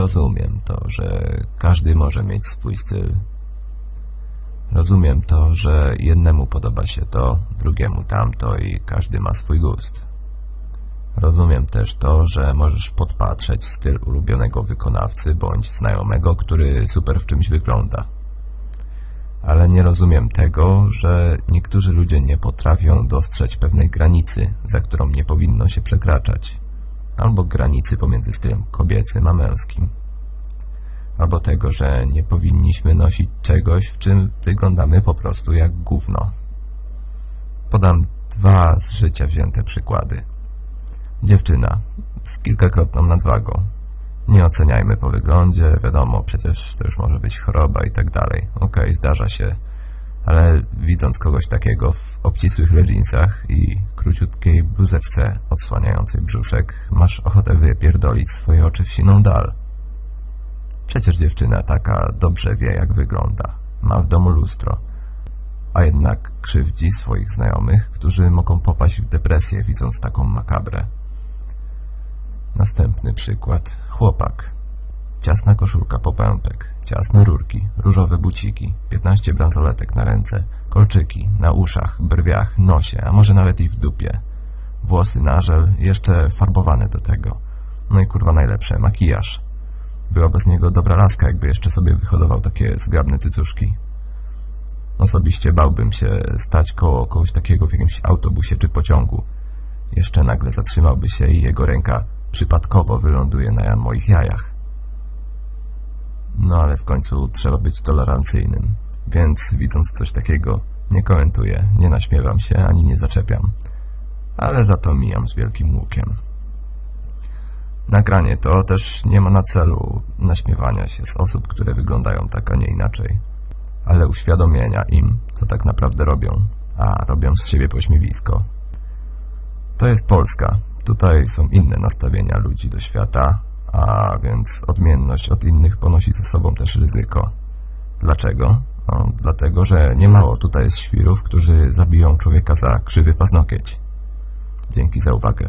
Rozumiem to, że każdy może mieć swój styl. Rozumiem to, że jednemu podoba się to, drugiemu tamto i każdy ma swój gust. Rozumiem też to, że możesz podpatrzeć styl ulubionego wykonawcy bądź znajomego, który super w czymś wygląda. Ale nie rozumiem tego, że niektórzy ludzie nie potrafią dostrzec pewnej granicy, za którą nie powinno się przekraczać, albo granicy pomiędzy stylem kobiecym a męskim, albo tego, że nie powinniśmy nosić czegoś, w czym wyglądamy po prostu jak gówno. Podam dwa z życia wzięte przykłady. Dziewczyna z kilkakrotną nadwagą. Nie oceniajmy po wyglądzie, wiadomo, przecież to już może być choroba i tak dalej. Okej, zdarza się, ale widząc kogoś takiego w obcisłych leginsach i króciutkiej bluzeczce odsłaniającej brzuszek, masz ochotę wypierdolić swoje oczy w siną dal. Przecież dziewczyna taka dobrze wie, jak wygląda. Ma w domu lustro. A jednak krzywdzi swoich znajomych, którzy mogą popaść w depresję, widząc taką makabrę. Następny przykład. Chłopak. Ciasna koszulka po pępek, ciasne rurki, różowe buciki, 15 bransoletek na ręce, kolczyki, na uszach, brwiach, nosie, a może nawet i w dupie. Włosy na żel, jeszcze farbowane do tego. No i kurwa najlepsze, makijaż. Byłaby z niego dobra laska, jakby jeszcze sobie wyhodował takie zgrabne cycuszki. Osobiście bałbym się stać koło kogoś takiego w jakimś autobusie czy pociągu. Jeszcze nagle zatrzymałby się i jego ręka przypadkowo wyląduje na moich jajach. No ale w końcu trzeba być tolerancyjnym, więc widząc coś takiego nie komentuję, nie naśmiewam się ani nie zaczepiam, ale za to mijam z wielkim łukiem. Nagranie to też nie ma na celu naśmiewania się z osób, które wyglądają tak, a nie inaczej, ale uświadomienia im, co tak naprawdę robią, a robią z siebie pośmiewisko. To jest Polska. Tutaj są inne nastawienia ludzi do świata, a więc odmienność od innych ponosi ze sobą też ryzyko. Dlaczego? No, dlatego, że niemało tutaj jest świrów, którzy zabiją człowieka za krzywy paznokieć. Dzięki za uwagę.